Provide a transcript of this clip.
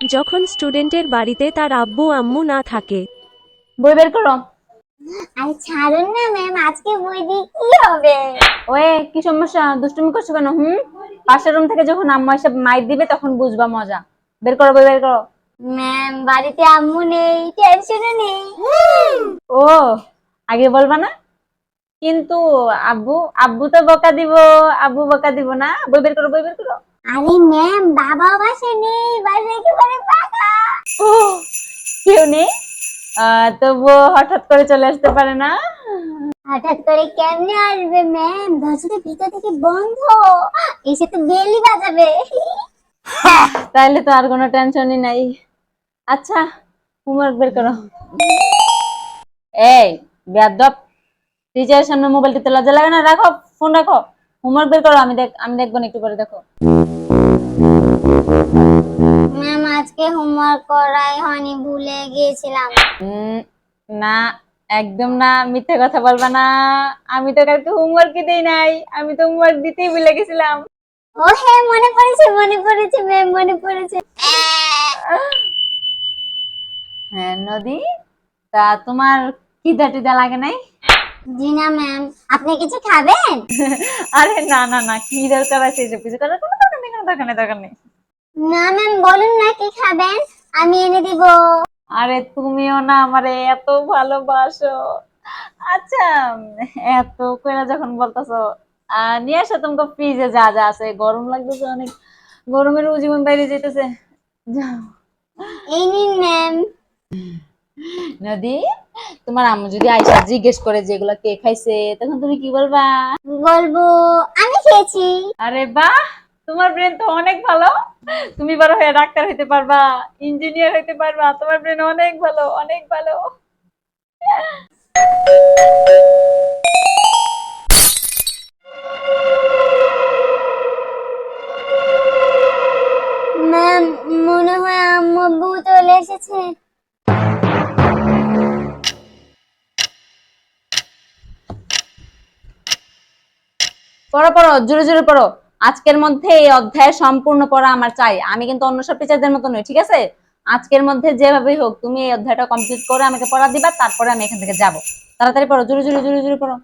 যখন স্টুডেন্টের বাড়িতে তার আব্বু আম্মু না থাকে। বই বের করো। আরে ছাড়ুন না ম্যাম আজকে বই দিয়ে কি হবে? ওয়ে কি সমস্যা? দুষ্টুমি করছ কেন? হুম? পাশের রুম থেকে যখন আম্মা এসে মাইক দিবে তখন বুঝবা মজা। বের করো বই বের করো। ম্যাম বাড়িতে আম্মু নেই টেনশনও নেই। ও আগে বলবা না? কিন্তু আব্বু আব্বু তো বকা দিব আব্বু বকা দিব না। বই বের করো বই বের করো। আরে ম্যাম বাবা বাসে নেই বাসে একেবারে ফাঁকা। ও কেউ নেই? তবুও হঠাৎ করে চলে আসতে পারে না। হঠাৎ করে কেমনে আসবে ম্যাম দরজাটা ভিতর থেকে বন্ধ। এসে তো বেলি বাজাবে। তাইলে তো আর কোনো টেনশনই নাই। আচ্ছা হোমওয়ার্ক বের করো। এই বেয়াদব টিচারের সামনে মোবাইল টিপতে লজ্জা লাগে না? রাখো ফোন রাখো। হোমওয়ার্ক বের করো আমি দেখ আমি দেখব একটু করে দেখো। ম্যাম আজকে হোমওয়ার্ক করাই হয়নি ভুলে গিয়েছিলাম। না একদম না মিথ্যে কথা বলবা না। আমি তো কালকে হোমওয়ার্কই দেই নাই আমি তো হোমওয়ার্ক দিতেই ভুলে গেছিলাম। ও হ্যাঁ মনে পড়েছে মনে পড়েছে ম্যাম মনে পড়েছে। হ্যাঁ নদী তা তোমার খিদা টিদা লাগে নাই? জি না ম্যাম আপনি কিছু খাবেন? আরে না না না কি দরকার আছে এসব কিছু করার? কোনো দরকার নেই কোনো দরকার নেই দরকার নেই। না ম্যাম বলুন না কি খাবেন? আমি এনে দিব। আরে তুমিও না আমারে এত ভালোবাসো। আচ্ছা এত কইরা যখন বলতেছো নিয়ে আসো তোমাকে ফ্রিজে যা যা আছে। গরম লাগতেছে অনেক। গরমের জীবন বাইরে যেতেছে যাও। এই নিন ম্যাম নদী? তোমার আম্মু যদি আইসা জিজ্ঞেস করে যে এগুলা কে খাইছে তখন তুমি কি বলবা? বলব আমি খেয়েছি। আরে বাহ তোমার ব্রেন তো অনেক ভালো। তুমি বড় হয়ে ডাক্তার হইতে পারবা ইঞ্জিনিয়ার হইতে পারবা তোমার ব্রেন অনেক ভালো অনেক ভালো। ম্যাম মনে হয় আম্মু আব্বু চলে এসেছে। পড়ো পড়ো, জোরে জোরে পড়ো। আজকের মধ্যে এই অধ্যায় সম্পূর্ণ পড়া আমার চাই। আমি কিন্তু অন্য সব টিচারদের মতো নই, ঠিক আছে? আজকের মধ্যে যেভাবেই হোক, তুমি এই অধ্যায়টা কমপ্লিট করে আমাকে পড়া দিবা, তারপরে আমি এখান থেকে যাব। তাড়াতাড়ি পড়ো, জোরে জোরে জোরে জোরে পড়ো।